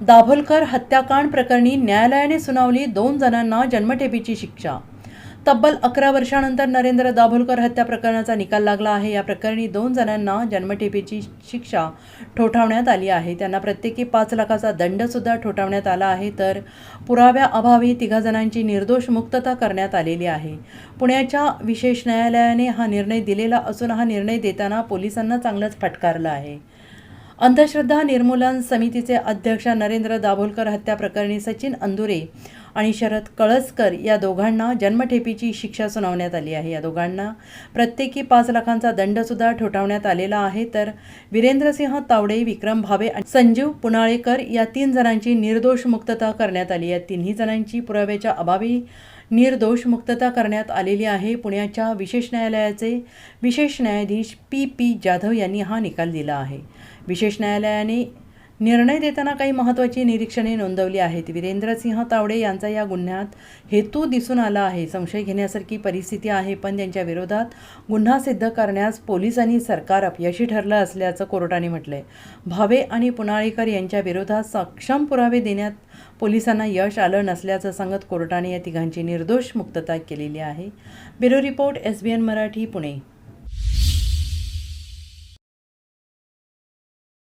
दाभोलकर हत्याकांड प्रकरणी न्यायालयाने सुनावली दोन जणांना जन्मठेपीची शिक्षा. तब्बल अकरा वर्षानंतर नरेंद्र दाभोलकर हत्या प्रकरणाचा निकाल लागला आहे. या प्रकरणी दोन जणांना जन्मठेपीची शिक्षा ठोठावण्यात आली आहे. त्यांना प्रत्येकी पाच लाखाचा दंडसुद्धा ठोठावण्यात आला आहे. तर पुराव्याअभावी तिघा जणांची निर्दोष मुक्तता करण्यात आलेली आहे. पुण्याच्या विशेष न्यायालयाने हा निर्णय दिलेला असून हा निर्णय देताना पोलिसांना चांगलंच फटकारलं आहे. अंधश्रद्धा निर्मूलन समितीचे अध्यक्ष नरेंद्र दाभोलकर हत्या प्रकरणी सचिन अंदुरे आणि शरद कळसकर या दोघांना जन्मठेपीची शिक्षा सुनावण्यात आली आहे. या दोघांना प्रत्येकी पाच लाखांचा दंडसुद्धा ठोठावण्यात आलेला आहे. तर वीरेंद्रसिंह तावडे विक्रम भावे आणि संजीव पुनाळेकर या तीन जणांची निर्दोष मुक्तता करण्यात आली या तिन्ही जणांची पुराव्याच्या अभावी निर्दोष मुक्तता करण्यात आलेली आहे. पुण्याच्या विशेष न्यायालयाचे विशेष न्यायाधीश पी पी जाधव यांनी हा निकाल दिला आहे. विशेष न्यायालयाने निर्णय देताना काही महत्त्वाची निरीक्षणे नोंदवली आहेत. वीरेंद्रसिंह तावडे यांचा या गुन्ह्यात हेतू दिसून आला आहे. संशय घेण्यासारखी परिस्थिती आहे पण त्यांच्या विरोधात गुन्हा सिद्ध करण्यास पोलिसांनी सरकार अपयशी ठरलं असल्याचं कोर्टाने म्हटलंय. भावे आणि पुनाळेकर यांच्या विरोधात सक्षम पुरावे देण्यात पोलिसांना यश आलं नसल्याचं सांगत कोर्टाने या तिघांची निर्दोष मुक्तता केलेली आहे. Bureau report S B N Marathi Pune.